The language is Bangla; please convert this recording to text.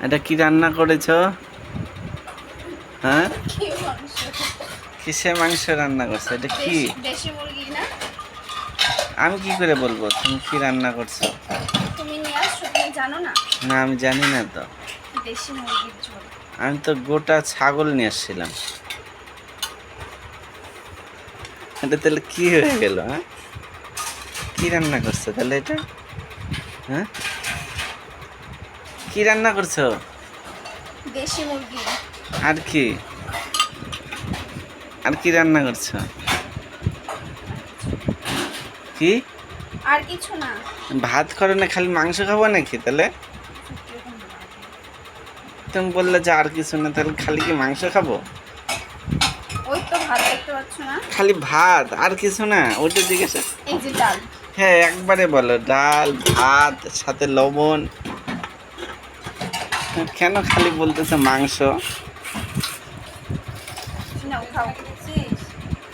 এটা কি রান্না করেছ? হ্যাঁ? কিসে মাংস? রান্না করছ? এটা কি? আমি কি করে বলব? তুমি কি রান্না করছ? তুমি জানো না? না আমি জানি না তো। দেশি মুরগির ঝোল। আমি তো গোটা ছাগল নিয়ে আসছিলাম। এটা তাহলে কি হয়ে গেল হ্যাঁ? কি রান্না করছ তাহলে এটা? হ্যাঁ? কি রান্না করছ? দেশি মুরগি। আর কি? আর কি রান্না করছ? কি? আর কিছু না। ভাত করো না খালি মাংস খাব নাকি তাহলে? তুমি বললে যে আর কিছু না তাহলে খালি কি মাংস খাব? ওই তো ভাত দেখতে পাচ্ছ না। খালি ভাত আর কিছু না ওইটা জিজ্ঞেস এই যে ডাল। হ্যাঁ একবারে বলো ডাল ভাত সাথে লবণ। কেন খালি বলতেছে মাংস?